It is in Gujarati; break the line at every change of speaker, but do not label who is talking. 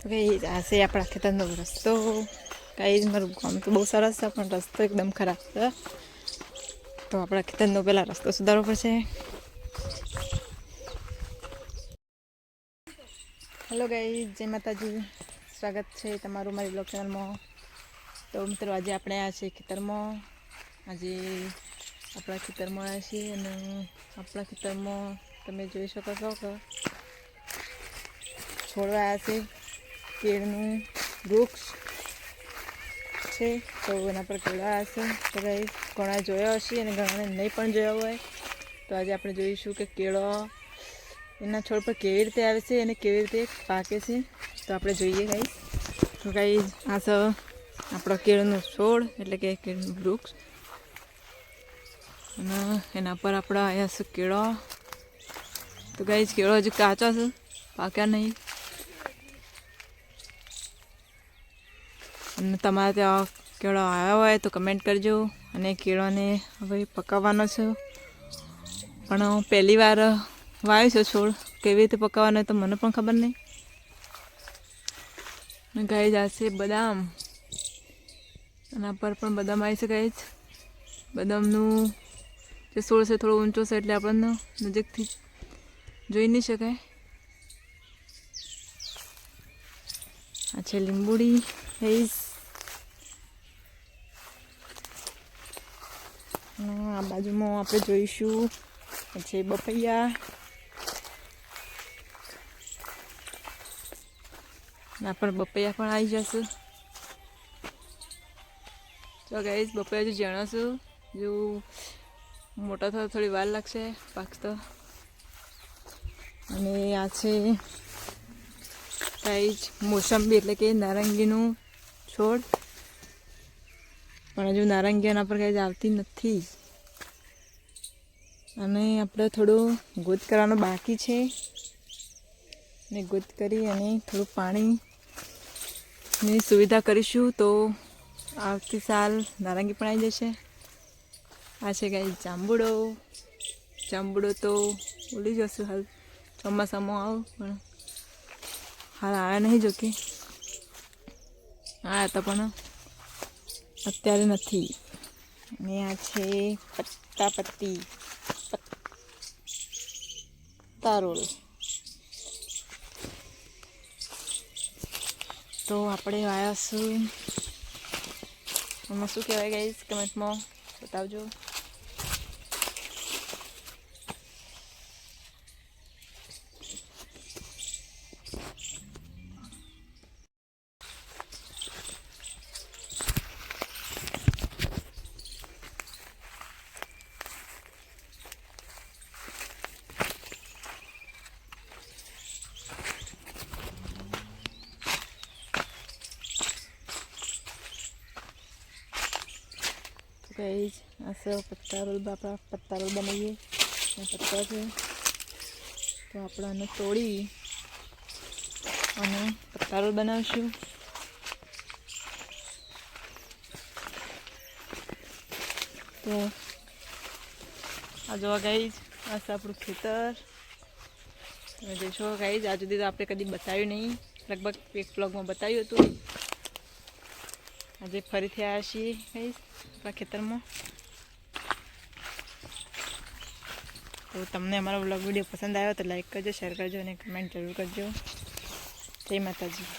તો કઈ છે આપણા ખેતરનો રસ્તો કઈ મારું ગામ તો બહુ સરસ છે, પણ રસ્તો એકદમ ખરાબ છે. તો આપણા ખેતરનો પહેલાં રસ્તો સુધારવો પડશે. હેલો ગાઈ જય માતાજી. સ્વાગત છે તમારું મારી બ્લોગ ચેનલમાં તો મિત્રો, આજે આપણે આ છીએ ખેતરમાં. આજે આપણા ખેતરમાં આવ્યા છીએ અને આપણા ખેતરમાં તમે જોઈ શકો છો કે છોડવા આવ્યા છે. કેળનું વૃક્ષ છે. તો એના પર કેળા હશે. ગાઈ ઘણા જોયા હશે અને ઘણાને નહીં પણ જોયા હોય. તો આજે આપણે જોઈશું કે કેળો એના છોડ પર કેવી રીતે આવે છે અને કેવી રીતે પાકે છે. તો આપણે જોઈએ ગાઈ તો ગાઈ આ છે આપણો કેળનો છોડ, એટલે કે કેળનું વૃક્ષ. અને એના પર આપણા અહીંયા છે કેળો. તો ગાઈ કેળો હજુ કાચો છે. પાક્યા નહીં. અને તમારે ત્યાં કેળો આવ્યો હોય તો કમેન્ટ કરજો અને કેળોને હવે પકાવવાનો છે. પણ હું પહેલી વાર વાવ્યો છું છોડ. કેવી રીતે પકાવવાનો તો મને પણ ખબર નહીં. ગાઈ જશે બદામ. એના પર પણ બદામ આવી શકાય જ. બદામનું જે છોડ છે થોડો ઊંચો છે એટલે આપણને નજીકથી જોઈ નહીં શકાય. આ છે લીંબુડી. હઈશ આ બાજુમાં આપણે જોઈશું. પછી બપૈયા ના, પણ બપૈયા પણ આવી જશે. તો ગાઈશ બપૈયા જો જણાશું જો મોટા થતા થોડી વાર લાગશે પાકતો. અને આ છે ગાઈશ મોસંબી એટલે કે નારંગીનું છોડ. પણ હજુ નારંગી એના પર કાંઈ આવતી નથી. અને આપણે થોડું ગોત કરવાનું બાકી છે. ને ગોત કરી અને થોડું પાણીની સુવિધા કરીશું તો આવતી સાલ નારંગી પણ આવી જશે. આ છે ગાય જાંબુડો. જાંબુડો તો ઉડી જશું હાલ. ચોમાસામાં આવ, પણ હાલ આવ્યા નહીં જોકે. આવ્યા હતા પણ અત્યારે નથી. અને આ છે પત્તા પત્તી પત્તારોલ. તો આપણે આવ્યા છું એમાં શું કહેવાય ગઈશ કમેન્ટમાં બતાવજો. ગાઈસ આ સ પત્તા રોલ આપણા પત્તા રોલ બનાવીએ પત્તા છે તો આપણે આને તોડી અને પત્તા રોલ બનાવીશું તો આ જોવા ગાઈસ આ છે આપણું ખેતર તમે જોશો ગાઈસ આ સુધી તો આપણે કદી બતાવ્યું નહીં લગભગ એક બ્લોગમાં બતાવ્યું હતું આજે ફરીથી આવ્યા છીએ કહીશ આપણા ખેતરમાં. તો તમને અમારો બ્લોગ વીડિયો પસંદ આવ્યો તો લાઈક કરજો શેર કરજો અને કમેન્ટ જરૂર કરજો. જય માતાજી.